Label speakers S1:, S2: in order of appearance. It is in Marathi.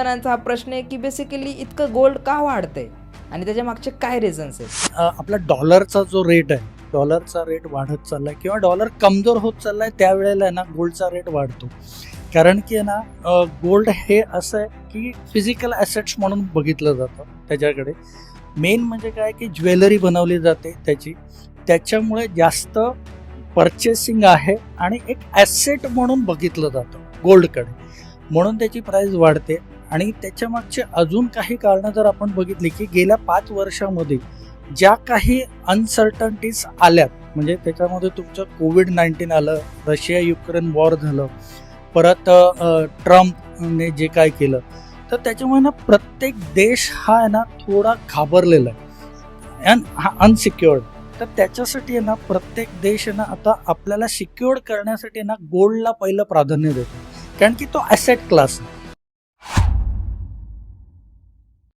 S1: जणांचा हा प्रश्न आहे की बेसिकली इतकं गोल्ड का वाढतंय? आणि त्याच्या मागचे काय रिझन्स आहेत?
S2: आपला डॉलरचा जो रेट आहे डॉलरचा रेट वाढत चाललाय किंवा डॉलर कमजोर होत चाललाय त्यावेळेला आहे ना गोल्डचा रेट वाढतो. कारण की आहे ना गोल्ड हे असं आहे की फिजिकल ॲसेट्स म्हणून बघितलं जातं त्याच्याकडे. मेन म्हणजे काय की ज्वेलरी बनवली जाते त्याची. त्याच्यामुळे जास्त परचेसिंग आहे आणि एक ॲसेट म्हणून बघितलं जातं गोल्डकडे म्हणून त्याची प्राईस वाढते. आणि त्याच्यामागचे अजून काही कारणं जर आपण बघितली की गेल्या पाच वर्षामध्ये ज्या काही अनसर्टन्टीज आल्यात म्हणजे त्याच्यामध्ये तुमचं कोविड नाईन्टीन आलं रशिया युक्रेन वॉर झालं परत ट्रम्पने जे काय केलं तर त्याच्यामुळे ना प्रत्येक देश हा आहे ना थोडा घाबरलेला आहे. अन हा अनसिक्युअर्ड तर त्याच्यासाठी आहे ना प्रत्येक देश आहे ना आता आपल्याला सिक्युअर्ड करण्यासाठी ना गोल्डला पहिलं प्राधान्य देतो. कारण की तो ॲसेट क्लास आहे.